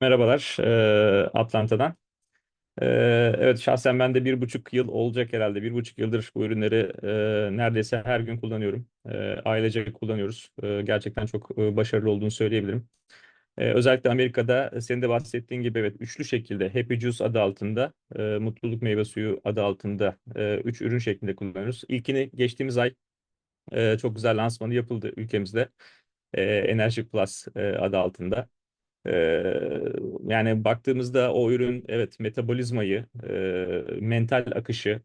Merhabalar, e, Atlanta'dan. E, evet, şahsen ben de bir buçuk yıl olacak herhalde. Bir buçuk yıldır bu ürünleri e, neredeyse her gün kullanıyorum. E, ailece kullanıyoruz. E, gerçekten çok e, başarılı olduğunu söyleyebilirim. E, özellikle Amerika'da senin de bahsettiğin gibi evet üçlü şekilde Happy Juice adı altında, e, Mutluluk Meyve Suyu adı altında e, üç ürün şeklinde kullanıyoruz. İlkini geçtiğimiz ay e, çok güzel lansmanı yapıldı ülkemizde. E, Enerji Plus e, adı altında. Yani baktığımızda o ürün evet metabolizmayı, mental akışı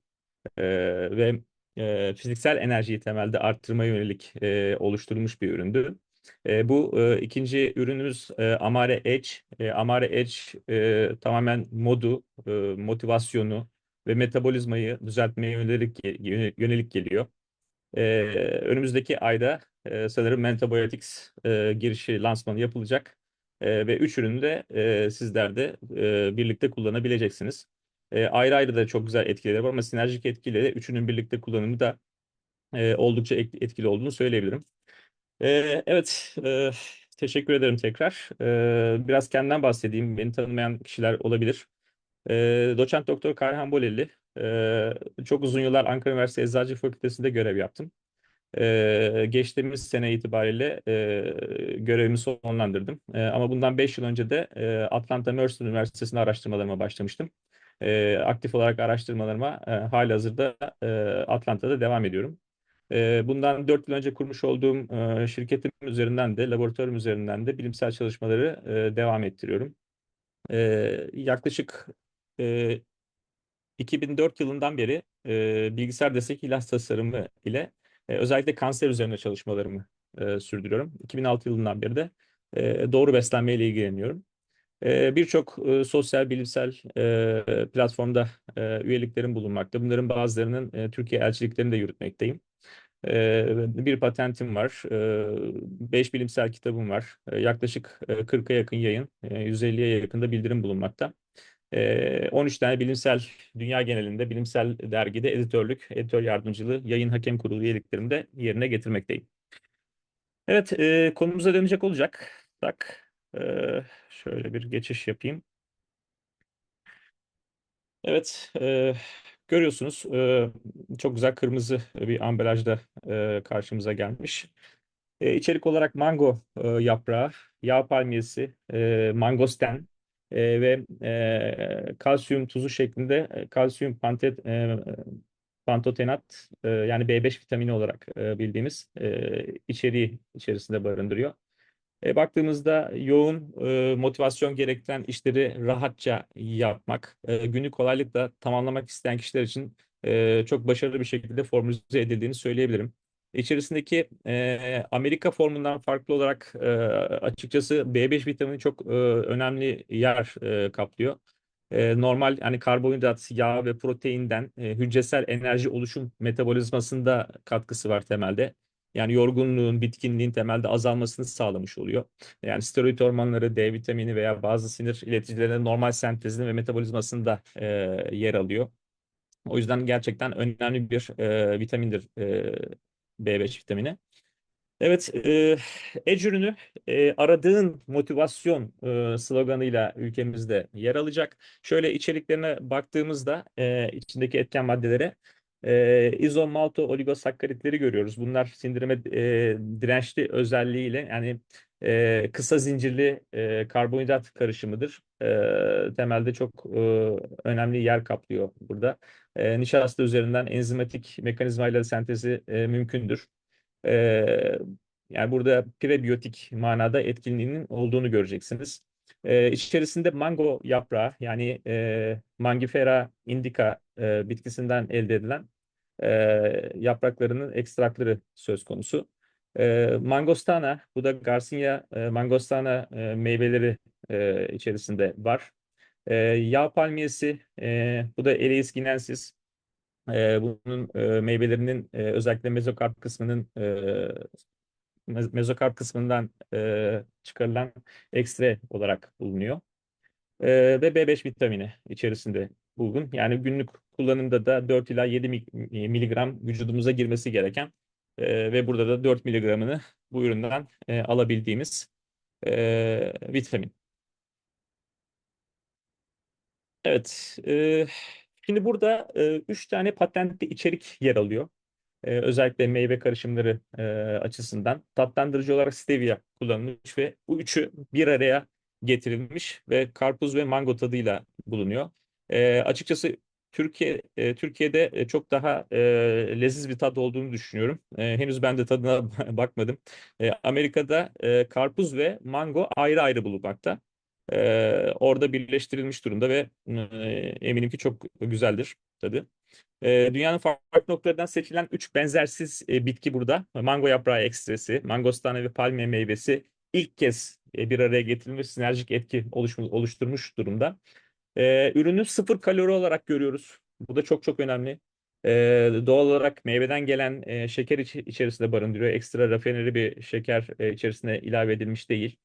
ve fiziksel enerjiyi temelde arttırmaya yönelik oluşturulmuş bir üründü. Bu ikinci ürünümüz Amare Edge. Amare Edge tamamen modu, motivasyonu ve metabolizmayı düzeltmeye yönelik, yönelik geliyor. Önümüzdeki ayda e, sanırım Mentabotics e, girişi lansmanı yapılacak. E, ve üç ürünü de e, sizler de e, birlikte kullanabileceksiniz. E, ayrı ayrı da çok güzel etkileri var ama sinerjik etkiyle üçünün birlikte kullanımı da e, oldukça etkili olduğunu söyleyebilirim. E, evet, e, teşekkür ederim tekrar. E, biraz kendimden bahsedeyim. Beni tanımayan kişiler olabilir. E, doçent Doktor Kayhan Bolelli. E, çok uzun yıllar Ankara Üniversitesi Eczacı Fakültesi'nde görev yaptım. Ee, geçtiğimiz sene itibariyle e, görevimi sonlandırdım. E, ama bundan 5 yıl önce de e, Atlanta Mercer Üniversitesi'nde araştırmalarıma başlamıştım. E, aktif olarak araştırmalarıma e, halihazırda e, Atlanta'da devam ediyorum. E, bundan 4 yıl önce kurmuş olduğum e, şirketim üzerinden de, laboratuvarım üzerinden de bilimsel çalışmaları e, devam ettiriyorum. E, yaklaşık e, 2004 yılından beri e, bilgisayar destek ilaç tasarımı ile e, özellikle kanser üzerine çalışmalarımı e, sürdürüyorum. 2006 yılından beri de e, doğru beslenmeyle ilgileniyorum. E, Birçok e, sosyal bilimsel e, platformda e, üyeliklerim bulunmakta. Bunların bazılarının e, Türkiye elçiliklerini de yürütmekteyim. E, bir patentim var, e, beş bilimsel kitabım var, e, yaklaşık e, 40'a yakın yayın, e, 150'ye yakında bildirim bulunmakta. 13 tane bilimsel, dünya genelinde bilimsel dergide editörlük, editör yardımcılığı, yayın hakem kurulu üyeliklerimi yerine getirmekteyim. Evet, e, konumuza dönecek olacak. Tak, e, şöyle bir geçiş yapayım. Evet, e, görüyorsunuz e, çok güzel kırmızı bir ambalajda e, karşımıza gelmiş. E, içerik olarak mango e, yaprağı, yağ palmiyesi, e, mangosten, e, ve e, kalsiyum tuzu şeklinde e, kalsiyum pantet, e, pantotenat e, yani B5 vitamini olarak e, bildiğimiz e, içeriği içerisinde barındırıyor. E, baktığımızda yoğun e, motivasyon gerektiren işleri rahatça yapmak, e, günlük kolaylıkla tamamlamak isteyen kişiler için e, çok başarılı bir şekilde formülize edildiğini söyleyebilirim. İçerisindeki e, Amerika formundan farklı olarak e, açıkçası B5 vitamini çok e, önemli yer e, kaplıyor. E, normal hani karbonhidrat, yağ ve proteinden e, hücresel enerji oluşum metabolizmasında katkısı var temelde. Yani yorgunluğun, bitkinliğin temelde azalmasını sağlamış oluyor. Yani steroid hormonları, D vitamini veya bazı sinir ileticilerinin normal sentezini ve metabolizmasında e, yer alıyor. O yüzden gerçekten önemli bir e, vitamindir e, B5 vitamini. Evet, e, ürünü e, aradığın motivasyon e, sloganıyla ülkemizde yer alacak. Şöyle içeriklerine baktığımızda e, içindeki etken maddelere e, izomalto oligosakkaritleri görüyoruz. Bunlar sindirime e, dirençli özelliğiyle yani e, kısa zincirli e, karbonhidrat karışımıdır. E, temelde çok e, önemli yer kaplıyor burada. E, nişasta üzerinden enzimatik mekanizmayla sentezi e, mümkündür. E, yani burada prebiyotik manada etkinliğinin olduğunu göreceksiniz. E, içerisinde mango yaprağı yani e, Mangifera indica e, bitkisinden elde edilen e, yapraklarının ekstrakları söz konusu. E, mangostana, bu da Garcinia e, mangostana e, meyveleri e, içerisinde var. E, yağ palmiyesi, e, bu da Eleis guinensis. E, bunun e, meyvelerinin e, özellikle mezokarp kısmının e, mezokarp kısmından e, çıkarılan ekstre olarak bulunuyor. E, ve B5 vitamini içerisinde bulgun. Yani günlük kullanımda da 4 ila 7 miligram vücudumuza girmesi gereken e, ve burada da 4 miligramını bu üründen e, alabildiğimiz e, vitamin. Evet, e, şimdi burada e, üç tane patentli içerik yer alıyor. E, özellikle meyve karışımları e, açısından tatlandırıcı olarak stevia kullanılmış ve bu üçü bir araya getirilmiş ve karpuz ve mango tadıyla bulunuyor. E, açıkçası Türkiye e, Türkiye'de e, çok daha e, leziz bir tat olduğunu düşünüyorum. E, henüz ben de tadına bakmadım. E, Amerika'da e, karpuz ve mango ayrı ayrı bulunmakta. E, orada birleştirilmiş durumda ve e, eminim ki çok güzeldir tadı. E, dünyanın farklı noktalarından seçilen üç benzersiz e, bitki burada. Mango yaprağı ekstresi, mangostana ve palmiye meyvesi ilk kez e, bir araya getirilmiş sinerjik etki oluşmuş, oluşturmuş durumda. E, ürünü sıfır kalori olarak görüyoruz. Bu da çok çok önemli. E, doğal olarak meyveden gelen e, şeker iç, içerisinde barındırıyor. Ekstra rafineri bir şeker e, içerisine ilave edilmiş değil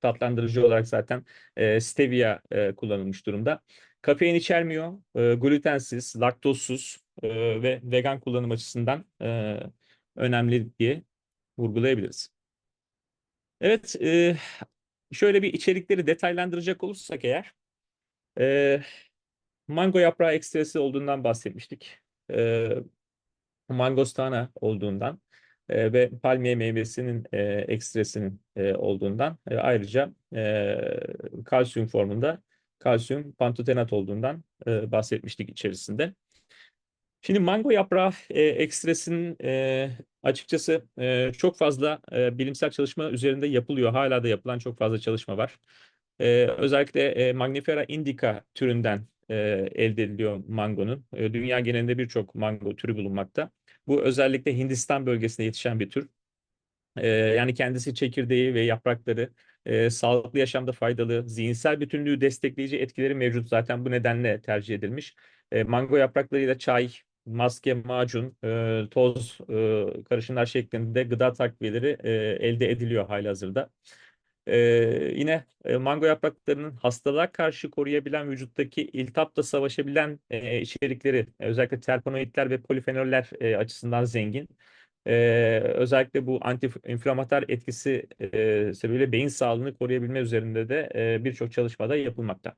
tatlandırıcı olarak zaten e, stevia e, kullanılmış durumda. Kafein içermiyor, e, glutensiz, laktozsuz e, ve vegan kullanım açısından e, önemli diye vurgulayabiliriz. Evet, e, şöyle bir içerikleri detaylandıracak olursak eğer, e, mango yaprağı ekstresi olduğundan bahsetmiştik. E, mangostana olduğundan e, ve palmiye meyvesinin e, ekstresinin e, olduğundan e, ayrıca e, kalsiyum formunda kalsiyum pantotenat olduğundan e, bahsetmiştik içerisinde. Şimdi mango yaprağı e, ekstresinin e, açıkçası e, çok fazla e, bilimsel çalışma üzerinde yapılıyor. Hala da yapılan çok fazla çalışma var. E, özellikle e, Magnifera indica türünden e, elde ediliyor mangonun. E, dünya genelinde birçok mango türü bulunmakta. Bu özellikle Hindistan bölgesinde yetişen bir tür. E, yani kendisi çekirdeği ve yaprakları e, sağlıklı yaşamda faydalı, zihinsel bütünlüğü destekleyici etkileri mevcut. Zaten bu nedenle tercih edilmiş. E, mango yapraklarıyla çay, maske, macun, e, toz e, karışımlar şeklinde gıda takviyeleri e, elde ediliyor halihazırda. Ee, yine e, mango yapraklarının hastalığa karşı koruyabilen vücuttaki iltihapla savaşabilen e, içerikleri özellikle terpenoidler ve polifenoller e, açısından zengin. Ee, özellikle bu anti-inflamatuar etkisi e, sebebiyle beyin sağlığını koruyabilme üzerinde de e, birçok çalışmada yapılmakta.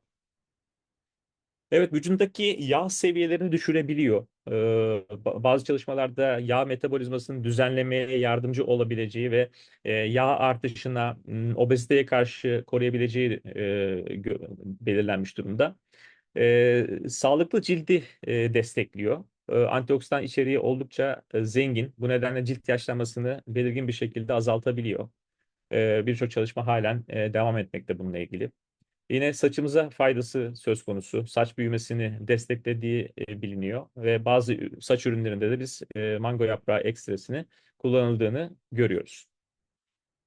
Evet, vücudundaki yağ seviyelerini düşürebiliyor. Ee, bazı çalışmalarda yağ metabolizmasını düzenlemeye yardımcı olabileceği ve e, yağ artışına, obeziteye karşı koruyabileceği e, belirlenmiş durumda. E, sağlıklı cildi e, destekliyor. E, antioksidan içeriği oldukça zengin. Bu nedenle cilt yaşlanmasını belirgin bir şekilde azaltabiliyor. E, Birçok çalışma halen devam etmekte bununla ilgili. Yine saçımıza faydası söz konusu. Saç büyümesini desteklediği e, biliniyor ve bazı saç ürünlerinde de biz e, mango yaprağı ekstresini kullanıldığını görüyoruz.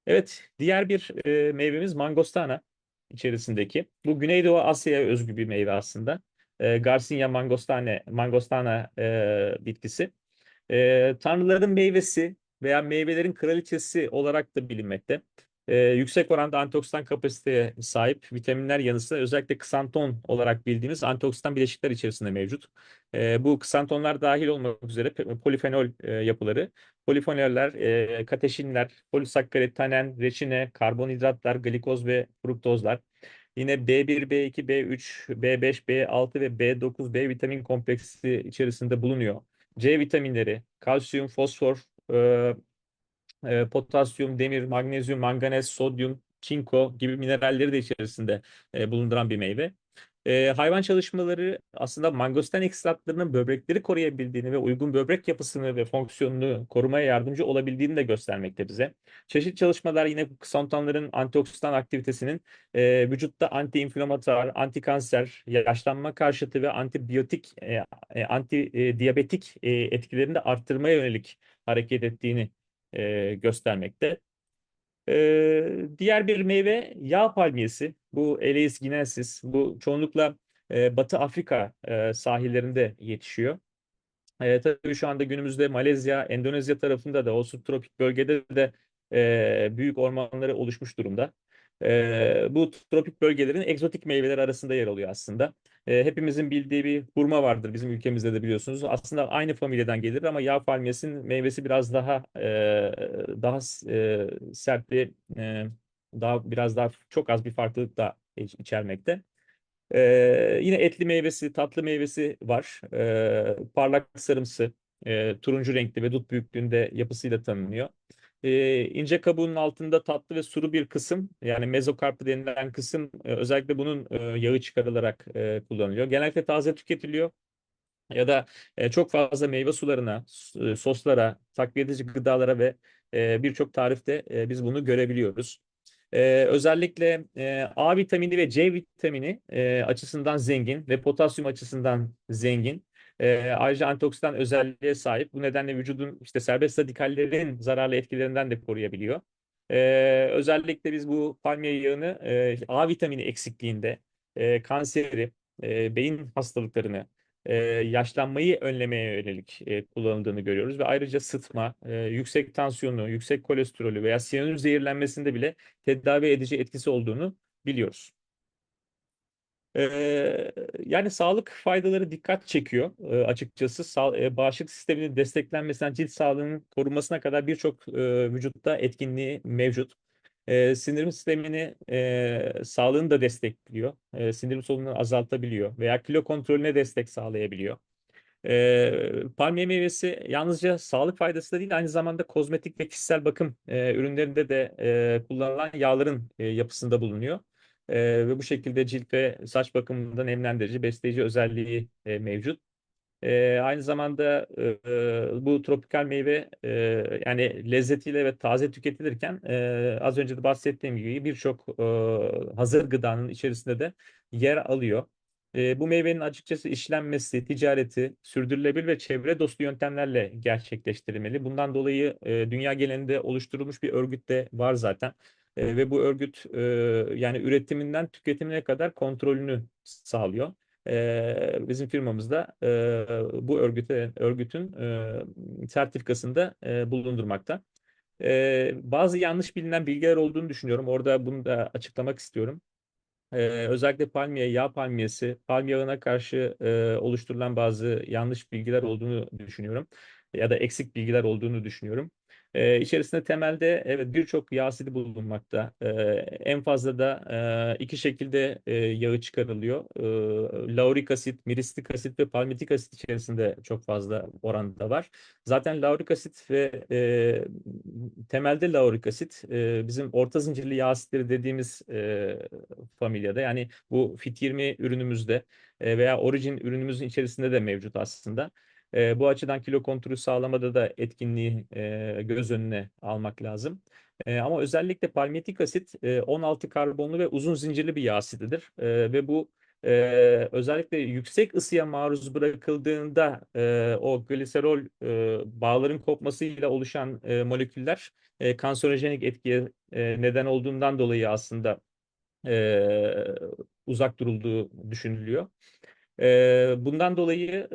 Evet, diğer bir e, meyvemiz mangostana içerisindeki. Bu Güneydoğu Asya'ya özgü bir meyve aslında. E, Garcinia mangostane, mangostana bitkisi. Tanrıların meyvesi veya meyvelerin kraliçesi olarak da bilinmekte e, yüksek oranda antioksidan kapasiteye sahip vitaminler yanı sıra özellikle ksanton olarak bildiğimiz antioksidan bileşikler içerisinde mevcut. E, bu ksantonlar dahil olmak üzere polifenol e, yapıları, polifenoller, e, kateşinler, polisakkarit, tanen, reçine, karbonhidratlar, glikoz ve fruktozlar. Yine B1, B2, B3, B5, B6 ve B9, B vitamin kompleksi içerisinde bulunuyor. C vitaminleri, kalsiyum, fosfor, e, e, potasyum, demir, magnezyum, manganez, sodyum, çinko gibi mineralleri de içerisinde e, bulunduran bir meyve. E, hayvan çalışmaları aslında mangostan ekstratlarının böbrekleri koruyabildiğini ve uygun böbrek yapısını ve fonksiyonunu korumaya yardımcı olabildiğini de göstermekte bize. Çeşitli çalışmalar yine ksantonların antioksidan aktivitesinin e, vücutta anti-inflamatuar, anti-kanser, yaşlanma karşıtı ve antibiyotik, e, e, anti-diyabetik e, etkilerini de arttırmaya yönelik hareket ettiğini e, göstermekte. E, diğer bir meyve yağ palmiyesi. Bu Eleis guinensis. Bu çoğunlukla e, Batı Afrika e, sahillerinde yetişiyor. E, tabii şu anda günümüzde Malezya, Endonezya tarafında da o subtropik bölgede de e, büyük ormanları oluşmuş durumda. E, bu tropik bölgelerin egzotik meyveler arasında yer alıyor aslında. E, hepimizin bildiği bir hurma vardır bizim ülkemizde de biliyorsunuz. Aslında aynı familyadan gelir ama yağ palmiyesinin meyvesi biraz daha e, daha e, sert ve e, daha biraz daha çok az bir farklılık da içermekte. Ee, yine etli meyvesi, tatlı meyvesi var. Ee, parlak sarımsı, e, turuncu renkli ve dut büyüklüğünde yapısıyla tanınıyor. Ee, ince kabuğunun altında tatlı ve sulu bir kısım, yani mezokarpı denilen kısım, e, özellikle bunun e, yağı çıkarılarak e, kullanılıyor. Genellikle taze tüketiliyor ya da e, çok fazla meyve sularına, e, soslara, takviye edici gıdalara ve e, birçok tarifte e, biz bunu görebiliyoruz. E, özellikle e, A vitamini ve C vitamini e, açısından zengin ve potasyum açısından zengin. E, ayrıca antioksidan özelliğe sahip. Bu nedenle vücudun işte serbest radikallerin zararlı etkilerinden de koruyabiliyor. E, özellikle biz bu palmiye yağını e, A vitamini eksikliğinde e, kanseri, e, beyin hastalıklarını, e, yaşlanmayı önlemeye yönelik e, kullanıldığını görüyoruz ve ayrıca sıtma, e, yüksek tansiyonu, yüksek kolesterolü veya siyanür zehirlenmesinde bile tedavi edici etkisi olduğunu biliyoruz. Ee, yani sağlık faydaları dikkat çekiyor e, açıkçası. Sağ, e, bağışıklık sisteminin desteklenmesinden cilt sağlığının korunmasına kadar birçok e, vücutta etkinliği mevcut. E, sindirim sistemini e, sağlığını da destekliyor. E, sindirim sorununu azaltabiliyor veya kilo kontrolüne destek sağlayabiliyor. Ee, palmiye meyvesi yalnızca sağlık faydası da değil, aynı zamanda kozmetik ve kişisel bakım e, ürünlerinde de e, kullanılan yağların e, yapısında bulunuyor. E, ve bu şekilde cilt ve saç bakımında nemlendirici, besleyici özelliği e, mevcut. E, aynı zamanda e, bu tropikal meyve e, yani lezzetiyle ve taze tüketilirken e, az önce de bahsettiğim gibi birçok e, hazır gıdanın içerisinde de yer alıyor. E, bu meyvenin açıkçası işlenmesi, ticareti sürdürülebilir ve çevre dostu yöntemlerle gerçekleştirilmeli. Bundan dolayı e, dünya genelinde oluşturulmuş bir örgüt de var zaten. E, ve bu örgüt e, yani üretiminden tüketimine kadar kontrolünü sağlıyor. E, bizim firmamızda e, bu örgüte, örgütün e, sertifikasında e, bulundurmakta. E, bazı yanlış bilinen bilgiler olduğunu düşünüyorum. Orada bunu da açıklamak istiyorum. Ee, özellikle palmiye, yağ palmiyesi, palm yağına karşı e, oluşturulan bazı yanlış bilgiler olduğunu düşünüyorum. Ya da eksik bilgiler olduğunu düşünüyorum. Ee, içerisinde temelde evet birçok yağ asidi bulunmakta. Ee, en fazla da e, iki şekilde e, yağı çıkarılıyor. Ee, laurik asit, miristik asit ve palmitik asit içerisinde çok fazla oranda var. Zaten laurik asit ve e, temelde laurik asit e, bizim orta zincirli yağ asitleri dediğimiz e, familyada. Yani bu Fit20 ürünümüzde e, veya Origin ürünümüzün içerisinde de mevcut aslında. E, bu açıdan kilo kontrolü sağlamada da etkinliği e, göz önüne almak lazım. E, ama özellikle palmitik asit e, 16 karbonlu ve uzun zincirli bir yağ asididir. E, ve bu e, özellikle yüksek ısıya maruz bırakıldığında e, o gliserol e, bağların kopmasıyla oluşan e, moleküller e, kanserojenik etkiye e, neden olduğundan dolayı aslında e, uzak durulduğu düşünülüyor. E, bundan dolayı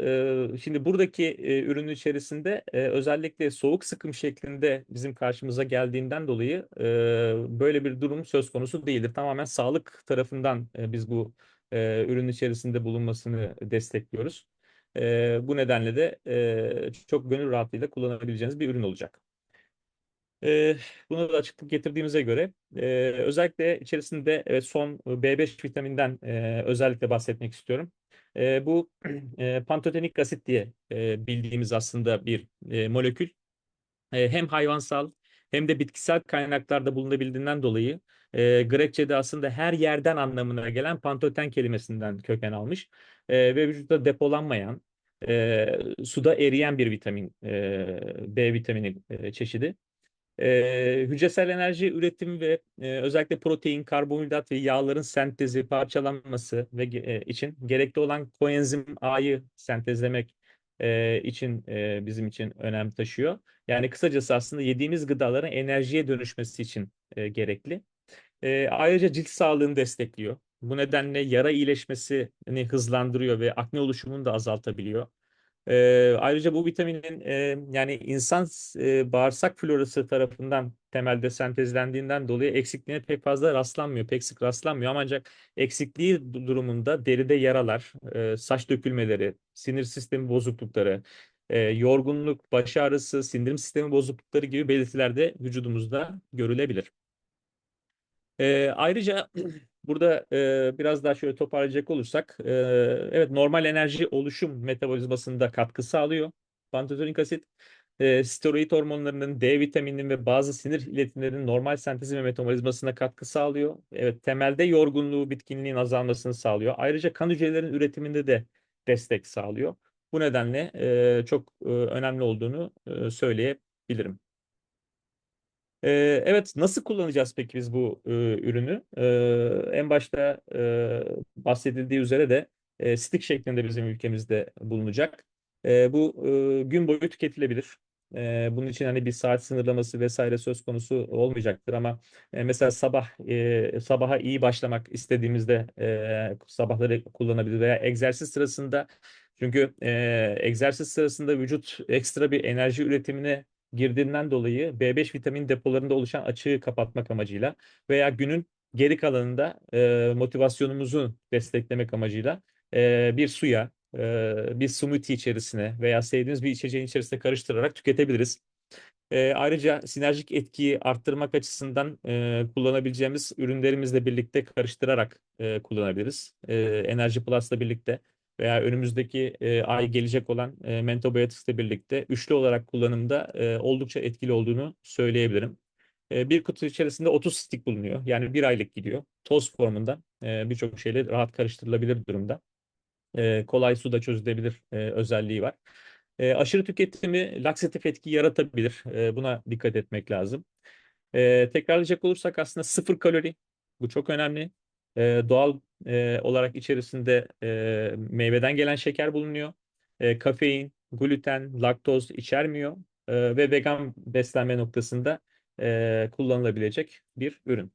e, şimdi buradaki e, ürünün içerisinde e, özellikle soğuk sıkım şeklinde bizim karşımıza geldiğinden dolayı e, böyle bir durum söz konusu değildir. Tamamen sağlık tarafından e, biz bu e, ürün içerisinde bulunmasını destekliyoruz. E, bu nedenle de e, çok gönül rahatlığıyla kullanabileceğiniz bir ürün olacak. Ee, bunu da açıklık getirdiğimize göre e, özellikle içerisinde evet, son B5 vitaminden e, özellikle bahsetmek istiyorum. E, bu e, pantotenik asit diye e, bildiğimiz aslında bir e, molekül. E, hem hayvansal hem de bitkisel kaynaklarda bulunabildiğinden dolayı e, Grekçe'de aslında her yerden anlamına gelen pantoten kelimesinden köken almış E, ve vücutta depolanmayan, e, suda eriyen bir vitamin, e, B vitamini e, çeşidi. Ee, hücresel enerji üretimi ve e, özellikle protein, karbonhidrat ve yağların sentezi, parçalanması ve e, için gerekli olan koenzim A'yı sentezlemek e, için e, bizim için önem taşıyor. Yani kısacası aslında yediğimiz gıdaların enerjiye dönüşmesi için e, gerekli. E, ayrıca cilt sağlığını destekliyor. Bu nedenle yara iyileşmesini hızlandırıyor ve akne oluşumunu da azaltabiliyor. Ee, ayrıca bu vitaminin e, yani insan e, bağırsak florası tarafından temelde sentezlendiğinden dolayı eksikliğine pek fazla rastlanmıyor, pek sık rastlanmıyor. Ama ancak eksikliği du- durumunda deride yaralar, e, saç dökülmeleri, sinir sistemi bozuklukları, e, yorgunluk, baş ağrısı, sindirim sistemi bozuklukları gibi belirtiler de vücudumuzda görülebilir. E, ayrıca burada e, biraz daha şöyle toparlayacak olursak, e, evet normal enerji oluşum metabolizmasında katkı sağlıyor. Pantotonic asit, e, steroid hormonlarının, D vitamininin ve bazı sinir iletimlerinin normal sentezi ve metabolizmasına katkı sağlıyor. Evet, temelde yorgunluğu, bitkinliğin azalmasını sağlıyor. Ayrıca kan hücrelerinin üretiminde de destek sağlıyor. Bu nedenle e, çok e, önemli olduğunu e, söyleyebilirim. Ee, evet, nasıl kullanacağız peki biz bu e, ürünü? Ee, en başta e, bahsedildiği üzere de e, stick şeklinde bizim ülkemizde bulunacak. E, bu e, gün boyu tüketilebilir. E, bunun için hani bir saat sınırlaması vesaire söz konusu olmayacaktır ama e, mesela sabah e, sabaha iyi başlamak istediğimizde e, sabahları kullanabilir veya egzersiz sırasında çünkü e, egzersiz sırasında vücut ekstra bir enerji üretimine girdiğinden dolayı B5 vitamin depolarında oluşan açığı kapatmak amacıyla veya günün geri kalanında e, motivasyonumuzu desteklemek amacıyla e, bir suya, e, bir smoothie içerisine veya sevdiğiniz bir içeceğin içerisine karıştırarak tüketebiliriz. E, ayrıca sinerjik etkiyi arttırmak açısından e, kullanabileceğimiz ürünlerimizle birlikte karıştırarak e, kullanabiliriz. E, Enerji Plus'la birlikte veya önümüzdeki e, ay gelecek olan e, Mentobiotix ile birlikte üçlü olarak kullanımda e, oldukça etkili olduğunu söyleyebilirim. E, bir kutu içerisinde 30 stick bulunuyor. Yani bir aylık gidiyor. Toz formunda e, birçok şeyle rahat karıştırılabilir durumda. E, kolay suda çözülebilir e, özelliği var. E, aşırı tüketimi laksatif etki yaratabilir. E, buna dikkat etmek lazım. E, tekrarlayacak olursak aslında sıfır kalori. Bu çok önemli. E, doğal e, olarak içerisinde e, meyveden gelen şeker bulunuyor. E, kafein, gluten, laktoz içermiyor e, ve vegan beslenme noktasında e, kullanılabilecek bir ürün.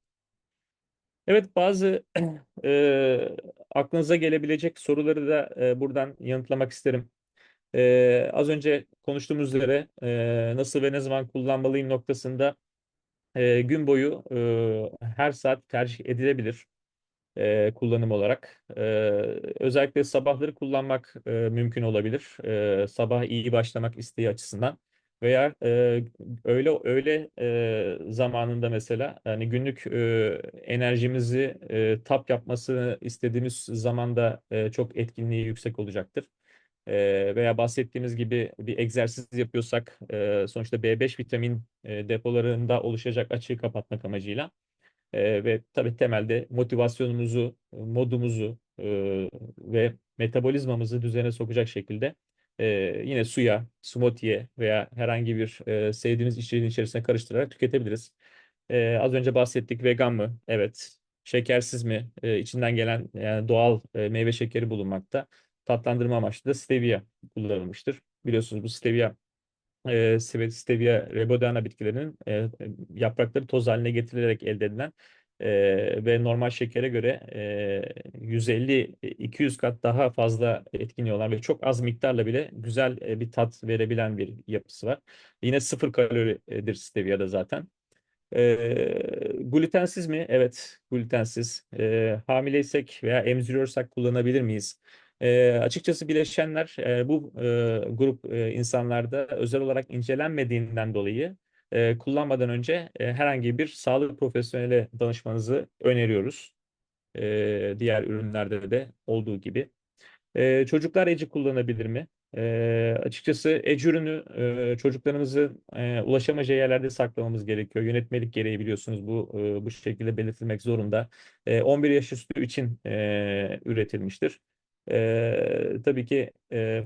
Evet bazı e, aklınıza gelebilecek soruları da e, buradan yanıtlamak isterim. E, az önce konuştuğumuz üzere e, nasıl ve ne zaman kullanmalıyım noktasında e, gün boyu e, her saat tercih edilebilir e, kullanım olarak. E, özellikle sabahları kullanmak e, mümkün olabilir. E, sabah iyi başlamak isteği açısından. Veya e, öyle öyle e, zamanında mesela yani günlük e, enerjimizi e, tap yapmasını istediğimiz zamanda e, çok etkinliği yüksek olacaktır. E, veya bahsettiğimiz gibi bir egzersiz yapıyorsak e, sonuçta B5 vitamin e, depolarında oluşacak açığı kapatmak amacıyla e, ve tabii temelde motivasyonumuzu, modumuzu e, ve metabolizmamızı düzene sokacak şekilde e, yine suya, smoothie'ye veya herhangi bir e, sevdiğiniz içeceğin içerisine karıştırarak tüketebiliriz. E, az önce bahsettik vegan mı? Evet. Şekersiz mi? E, içinden gelen yani doğal e, meyve şekeri bulunmakta. Tatlandırma amaçlı da stevia kullanılmıştır. Biliyorsunuz bu stevia e, stevia rebodana bitkilerinin e, yaprakları toz haline getirilerek elde edilen e, ve normal şekere göre e, 150-200 kat daha fazla etkiniyorlar ve çok az miktarla bile güzel e, bir tat verebilen bir yapısı var. Yine sıfır kaloridir stevia'da zaten. E, glutensiz mi? Evet, glutensiz. E, hamileysek veya emziriyorsak kullanabilir miyiz? E, açıkçası bileşenler e, bu e, grup e, insanlarda özel olarak incelenmediğinden dolayı e, kullanmadan önce e, herhangi bir sağlık profesyonele danışmanızı öneriyoruz. E, diğer ürünlerde de olduğu gibi. E, çocuklar eci kullanabilir mi? E, açıkçası ec ürünü e, çocuklarımızı e, ulaşamayacağı yerlerde saklamamız gerekiyor. Yönetmelik gereği biliyorsunuz bu e, bu şekilde belirtilmek zorunda. E, 11 yaş üstü için e, üretilmiştir. E, tabii ki e,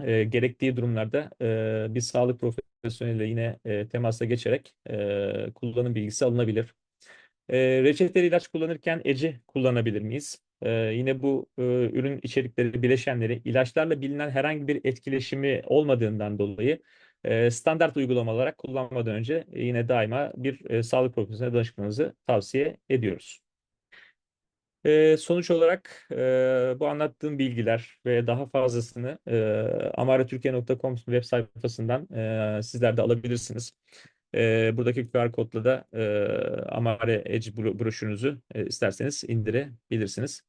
e, gerektiği durumlarda e, bir sağlık profesyoneliyle yine e, temasa geçerek e, kullanım bilgisi alınabilir. E, reçeteli ilaç kullanırken eci kullanabilir miyiz? E, yine bu e, ürün içerikleri, bileşenleri ilaçlarla bilinen herhangi bir etkileşimi olmadığından dolayı e, standart uygulama olarak kullanmadan önce yine daima bir e, sağlık profesyoneline danışmanızı tavsiye ediyoruz. E, sonuç olarak e, bu anlattığım bilgiler ve daha fazlasını e, amaretürkiye.com web sayfasından e, sizler de alabilirsiniz. E, buradaki QR kodla da e, Amare Edge bro broşürünüzü e, isterseniz indirebilirsiniz.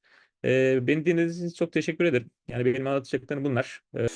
E, beni dinlediğiniz için çok teşekkür ederim. Yani benim anlatacaklarım bunlar. E,